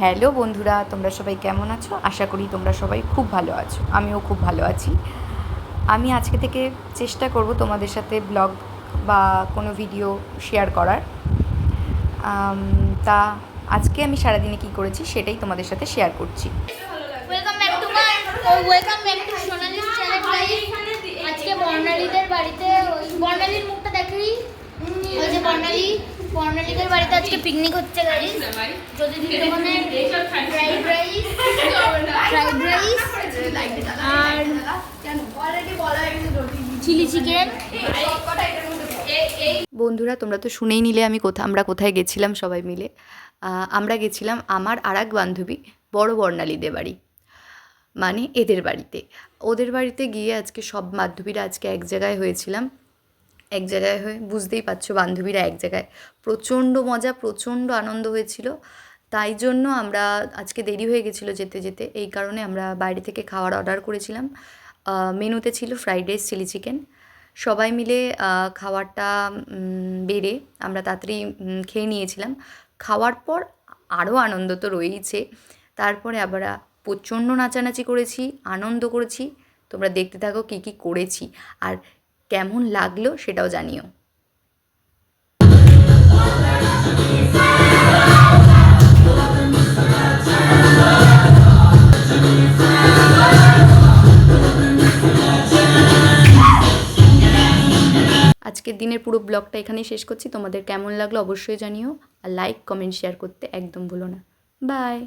Hello বন্ধুরা, তোমরা সবাই কেমন আছো? আশা করি তোমরা সবাই খুব ভালো আছো। আমিও খুব ভালো আছি। আমি আজকে থেকে চেষ্টা করব তোমাদের সাথে ব্লগ বা কোনো ভিডিও শেয়ার করার। তা আজকে আমি সারাদিনে কী করেছি সেটাই তোমাদের সাথে শেয়ার করছি। Welcome back to welcome back to Sonali's আজকে পিকনিক হচ্ছে যদি ফ্রাইড রাইস ফ্রাইড রাইস আর চিলি বন্ধুরা, তোমরা তো শুনেই নিলে আমি কোথা আমরা কোথায় গেছিলাম সবাই মিলে। আমরা গেছিলাম আমার আর এক বান্ধবী, বড় বর্ণালীদের বাড়ি। মানে এদের বাড়িতে। ওদের বাড়িতে গিয়ে আজকে সব বান্ধবীরা আজকে এক জায়গায় হয়েছিলাম। এক জায়গায় হয়ে বুঝতেই পারছ, বান্ধবীরা এক জায়গায়। প্রচণ্ড মজা, প্রচণ্ড আনন্দ হয়েছিল। তাই জন্য আমরা আজকে দেরি হয়ে গেছিল যেতে যেতে। এই কারণে আমরা বাইরে থেকে খাবার অর্ডার করেছিলাম। মেনুতে ছিল ফ্রাইড রাইস চিলি চিকেন সবাই মিলে খাবারটা বেড়ে আমরা তাড়াতাড়ি খেয়ে নিয়েছিলাম। খাওয়ার পর আরও আনন্দ তো রয়েইছে। তারপরে আমরা প্রচণ্ড নাচানাচি করেছি, আনন্দ করেছি। তোমরা দেখতে থাকো কী কী করেছি। আর কেমন লাগল সেটাও জানিও। আজকের দিনের পুরো ব্লগটা এখানেই শেষ করছি। তোমাদের কেমন লাগল অবশ্যই জানিও। আর লাইক কমেন্ট শেয়ার করতে একদম ভুলো না। বাই